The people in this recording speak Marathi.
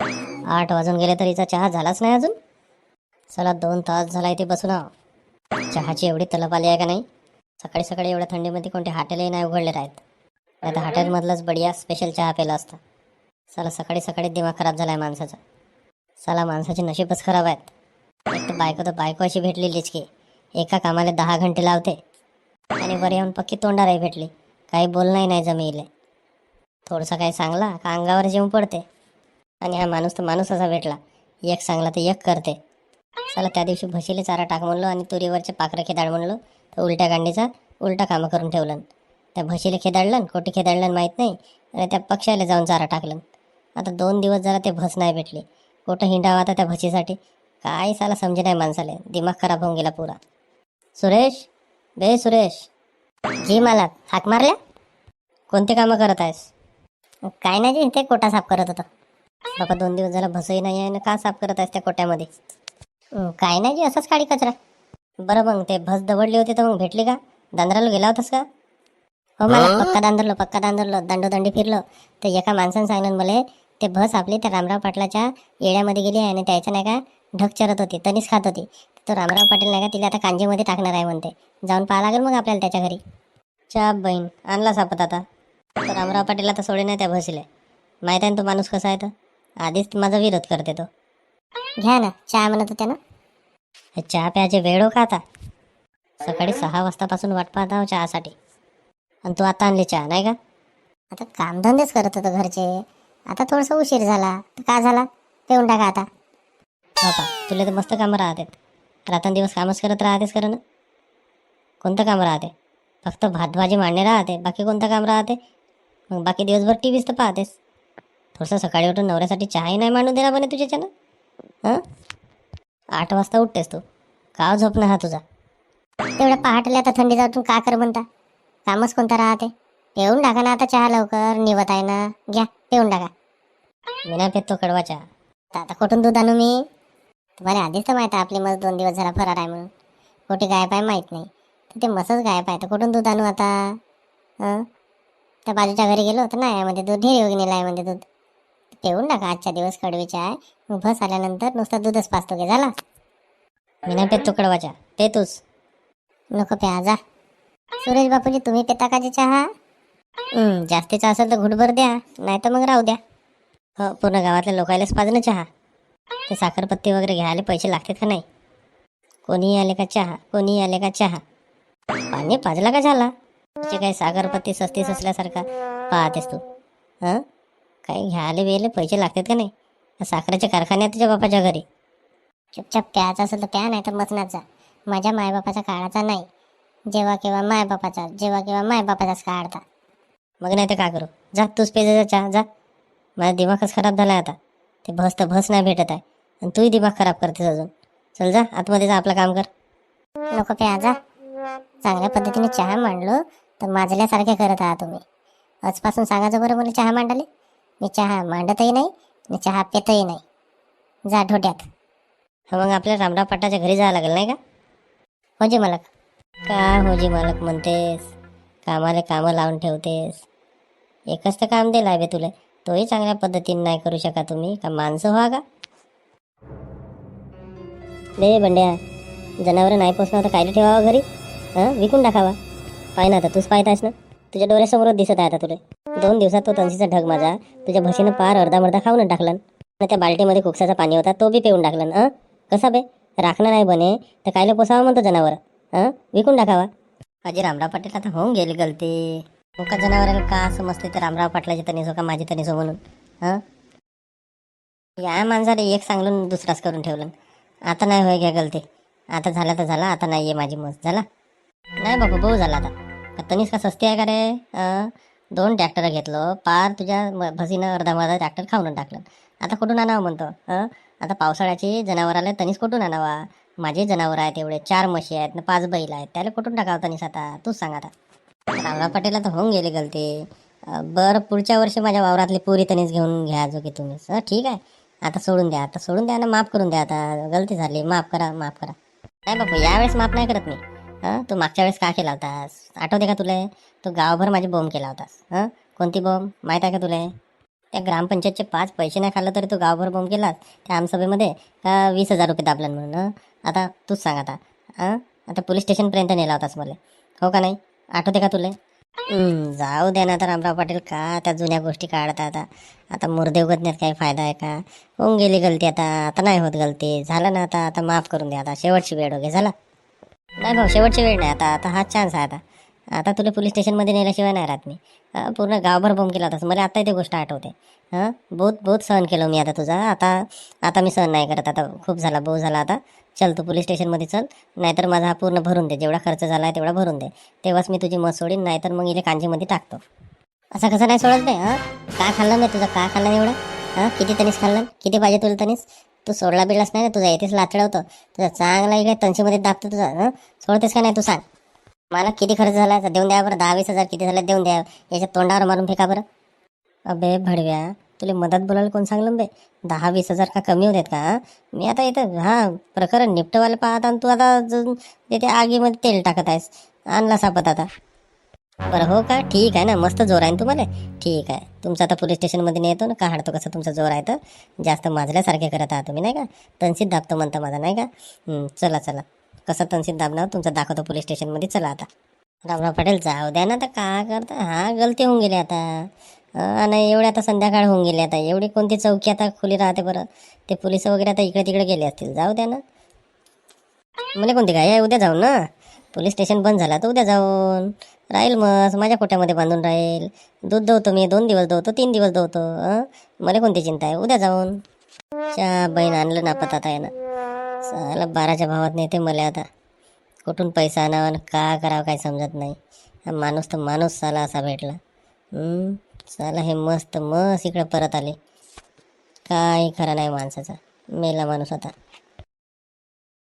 आठ वाजून गेले तरीचा चहा झालाच नाही अजून. चला दोन तास झाला इथे बसून चहाची एवढी तलप आली आहे का नाही? सकाळी सकाळी एवढ्या थंडीमध्ये कोणते हॉटेलही नाही उघडले आहेत नाही तर हॉटेलमधलाच बढिया स्पेशल चहा प्यायला असता. चला सकाळी सकाळी दिमाग खराब झाला आहे माणसाचा. चला माणसाचे नशीबच खराब आहेत. एक तर बायको तर बायको अशी भेटली की एका कामाला दहा घंटे लावते. आणि वर येऊन पक्की तोंडाराही भेटली. काही बोलणंही नाही जमेले थोडंसं काही सांगला का अंगावर जेवून पडते. आणि हा माणूस तर माणूस असा भेटला. एक सांगला तर एक करते. चला त्या दिवशी भशीले चारा टाक म्हणलो आणि तुरीवरचे पाखरं खेदाळ म्हणलो. तर उलट्या गांडीचा उलटा कामं करून ठेवलं. त्या भशीले खेदाडलं कोटी खेदाळलं माहीत नाही. आणि त्या पक्षाला जाऊन चारा टाकलं. आता दोन दिवस झाला ते भस नाही भेटली. कुठं हिंडावा आता त्या भशीसाठी काय साला समजे नाही माणसाले. दिमाग खराब होऊन गेला पुरा. सुरेश? बे सुरेश. जी मला हाक मारल्या? कोणते कामं करत आहेस? काय नाही जी ते कोटा साफ करत होतं. बाबा दोन दिवस झाला भसही नाही आहे ना का साफ करत आहेस त्या कोट्यामध्ये? काय नाही जी असंच काढी कचरा. बरं मग ते भस दवडली होती तर मग भेटली का? दांदराला गेला होतास का? हो मला पक्का दांदरलो पक्का दांदरलो दंडोदंडी फिरलो. तर एका माणसानं सांगलं मला ते भस आपली त्या रामराव पाटलाच्या येड्यामध्ये गेली आहे आणि त्याच्या नाही का ढग चरत होती तनीच खात होती. तो रामराव पाटील नाही का तिला आता कांजीमध्ये टाकणार आहे म्हणते. जाऊन पाहा लागेल मग आपल्याला त्याच्या घरी. चा बहीण आणला सापत आता. तो रामराव पाटील आता सोडे नाही त्या भसीले. माहीत आहे ना तो माणूस कसा आहे तर आधीच माझा विरोध करते तो. घ्या ना चहा म्हणत होत्या ना. हे चहा प्यायचे वेळ हो का आता? सकाळी सहा वाजतापासून वाट पाहता चहासाठी. आणि तू आता आणली चहा नाही का? आता कामधंदेच करत होतो घरचे. आता थोडंसं उशीर झाला. तर का झाला? पेऊन टाका आता. बापा तुला तर मस्त कामं राहतात. रात्रंदिवस कामच करत राहतेस खरं ना? कोणतं काम राहते? फक्त भात भाजी मांडणे राहते. बाकी कोणतं काम राहते? मग बाकी दिवसभर टी व्हीच तर पाहतेस. थोडंसं सकाळी उठून नवऱ्यासाठी चहाही नाही मांडून दिला बने तुझ्याच्यानं? हां? आठ वाजता उठतेस तू. का झोपणं हा तुझा? तेवढ्या पहाटल्या आता थंडी उठून का कर म्हणता? कामच कोणता राहते? पेऊन टाका ना आता चहा लवकर निवत आहे ना. घ्या पेऊन टाका. मी नाही पेतो कडवा चहा तर आता कुठून दूध आणू मी? तुम्हाला आधीच तर माहीत आहे आपली मस्त दोन दिवस जरा फरार आहे म्हणून. कुठे गायब आहे माहीत नाही. तर ते मसच गायब आहे. तर कुठून दूध आणू आता? हां? त्या बाजूच्या घरी गेलो तर नाही आहे दूध ढेरी वगैरे नेलं आहे म्हणते दूध. ठेवून टाका आजच्या दिवस कडवीचे आहे मग बस आल्यानंतर नुसता दूधच पाचतो घे झाला. मी नाही पेतो कडवाच्या ते तूच. नको प्या जा. सुरेश बापूजी तुम्ही पेता का जे चहा हं, जास्तीचा असेल तर घुटभर द्या नाही तर मग राहू द्या. हो पूर्ण गावातल्या लोकायलाच पाजणं चहा. ते साखरपत्ती वगैरे घ्यायला पैसे लागतात का नाही? कोणीही आले का चहा? कोणीही आले का चहा? पाणी पाजला का झाला? तिचे काही साखरपत्ती सस्ती असल्यासारखा पाहतेस तू. हां? काही घ्यायला बियाले पैसे लागतात का नाही? साखरेचे कारखाने आहेत तुझ्या बापाच्या घरी. चुपचाप प्यायचा असेल तर प्या नाही तर मसनात जा. माझ्या मायबापाचा काळाचा नाही. जेव्हा केव्हा मायबापाचा जेव्हा केव्हा मायबापाचाच काढता मग नाही तर काय करू? जा तूच पे जा चहा जा. माझा दिमागच खराब झाला आता. ते भस तर भस नाही भेटत आहे. आणि तूही दिमाग खराब करतेस अजून. चल जा आतमध्ये जा आपलं काम कर. नको प्या जा. चांगल्या पद्धतीने चहा मांडलो तर माजल्यासारखे करत आहात तुम्ही. आजपासून सांगायचं बरं मला चहा मांडाले मी चहा मांडतही नाही आणि चहा पेतही नाही. जा ढोट्यात हा मग आपल्या रामराव पाटाच्या घरी जावं लागेल नाही का? होजी मालक. का होजी मालक म्हणतेस? कामाला कामं लावून ठेवतेस? एकच तर काम दिलं आहे बे तुला. तोही चांगल्या पद्धतीने नाही करू शका तुम्ही. का माणसं व्हा का बे बंड्या जनावरं नाही पोचणार तर कायले ठेवावं घरी? हां? विकून टाकावा. पाय ना आता तूच पाहत आहेस ना? तुझ्या डोळ्यासमोरच दिसत आहे आता तुला. दोन दिवसात तो तंसीचा ढग माझा. तुझ्या म्हशीनं पार अर्धा मर्धा खाऊन टाकला आणि त्या बाल्टीमध्ये कुकसाचा पाणी होता तो बी पिऊन टाकला अं? कसा बे? राखणार नाही बने तर कायले पोसावं म्हणतो जनावर हां विकून टाकावा. अजी रामराव पाटील आता होऊन गेली गलती. मुका जनावराला का समजते तर रामराव पाटलाची तनिसो का माझी तनिसो म्हणून हां या माणसाला एक सांगून दुसराच करून ठेवलं. आता नाही होय घ्या गलती. आता झाला तर झाला आता नाही आहे माझी मस्त. झाला? नाही बाबा भाऊ झाला आता. का का सस्ती आहे का रे? दोन ट्रॅक्टर घेतलं पार तुझ्या म- अर्धा मर्धा ट्रॅक्टर खाऊन टाकलं. आता कुठून आणावं म्हणतो? आता पावसाळ्याची जनावराला तनीस कुठून आणावा? माझे जनावर आहेत एवढे चार म्हशी आहेत ना पाच बैल आहेत त्याला कुठून टाकावं तनीस आता? तूच सांग आता. रामराव पाटील तर होऊन गेली गलती. बरं पुढच्या वर्षी माझ्या वावरातली पुरी तनीस घेऊन घ्या जो की तुम्ही. सर ठीक आहे. आता सोडून द्या आता सोडून द्या ना माफ करून द्या आता गलती झाली माफ करा माफ करा. नाही बापू यावेळेस माफ नाही करत मी. हां? तू मागच्या वेळेस का केला होतास? आठवते का तुला? तू गावभर माझी बॉम्ब केला होतास हां? कोणती बॉम्ब माहीत आहे का तुला? त्या ग्रामपंचायतचे पाच पैसे नाही खाल्लं तरी तू गावभर बॉम्ब केलास? त्या आमसभेमध्ये का वीस हजार रुपये दाबलं म्हणून आता तूच सांग आता हां? आता पोलीस स्टेशनपर्यंत नेला होतास मला. हो का नाही? आठवते का तुला? जाऊ दे ना आता रामराव पाटील का त्या जुन्या गोष्टी काढता आता? आता मुर्दे उगतण्यात काही फायदा आहे का? होऊन गेली गलती आता आता नाही होत गलती. झालं ना आता आता माफ करून द्या आता. शेवटची वेळ हो वगैरे झाला? नाही भाऊ शेवटची वेळ नाही. आता आता हा चान्स आहे आता. आता तुला पोलीस स्टेशनमध्ये नेल्याशिवाय नाही राहत मी. अं, पूर्ण गावभर बोंब केला होतास. मला आत्ता ते गोष्ट आठवते. हां बहुत बहुत सहन केलं मी आता तुझा. आता आता मी सहन नाही करत. आता खूप झाला बहु झाला आता. चल तू पोलीस स्टेशनमध्ये चल. नाहीतर माझा हा पूर्ण भरून दे. जेवढा खर्च झाला आहे तेवढा भरून दे. तेव्हाच मी तुझी मत सोडीन. नाहीतर मग इले कांजीमध्ये टाकतो. असं कसं नाही सोडत नाही हां? काय खाल्लं मी तुझं? काय खाल्लं एवढं? हां? किती तनीस खाल्लं? किती पाहिजे तुला तनीस तू सोडला बिडलास नाही ना तुझा येतेच लाचडवतो तुझा चांगला इकडे तनशीमध्ये दाबतो तुझा हं? सोडतेस का नाही तू सांग. मला किती खर्च झाला? याचा देऊन द्या बरं. दहा वीस हजार किती झाले देऊन द्या. याच्या तोंडावर मारून फेका बरं. अबे भडव्या तुला मदत बोलायला कोण सांगलं बे? दहा वीस हजार का कमी होतात का मी आता इथं हां प्रकरण निपटवायला पाहत आणि तू आता तिथे आगीमध्ये तेल टाकत आहेस. आणला सापत आता. बरं हो का? ठीक आहे ना. मस्त जोर आहे ना तुम्हाला? ठीक आहे. तुमचं आता पोलीस स्टेशनमध्ये नेतो ना का काढतो कसं तुमचा जोर आहे तर. जास्त माजल्यासारखे करत आहात तुम्ही नाही का? तनसीत दाबतो म्हणता माझा नाही का? चला चला. कसं तनसीत दाबणार? तुमचं दाखवतो पोलीस स्टेशनमध्ये चला आता. रामराव पटेल जाऊ द्या ना आता. का करता? हा गलती होऊन गेली आता. आणि एवढे आता संध्याकाळ होऊन गेली आता. एवढी कोणती चौकी आता खुली राहते बरं? ते पोलीस वगैरे आता इकडे तिकडे गेले असतील. जाऊ द्या ना. मला कोणती काय उद्या जाऊन ना. पोलीस स्टेशन बंद झाला तर उद्या जाऊन. राहील मग माझ्या कोट्यामध्ये बांधून राहील. दूध दवतो मी दोन दिवस दवतो तीन दिवस दवतो मला कोणती चिंता आहे? उद्या जाऊन. च्या बहीण आणलं ना पतात आहे ना. साला बाराच्या भावात नेते मला आता. कुठून पैसा आणावा आणि का करावं काय समजत नाही. हा माणूस तर माणूस साला असा भेटला. साला हे मस्त मस्त इकडं परत आले. काही खरं नाही माणसाचा. मेला माणूस आता.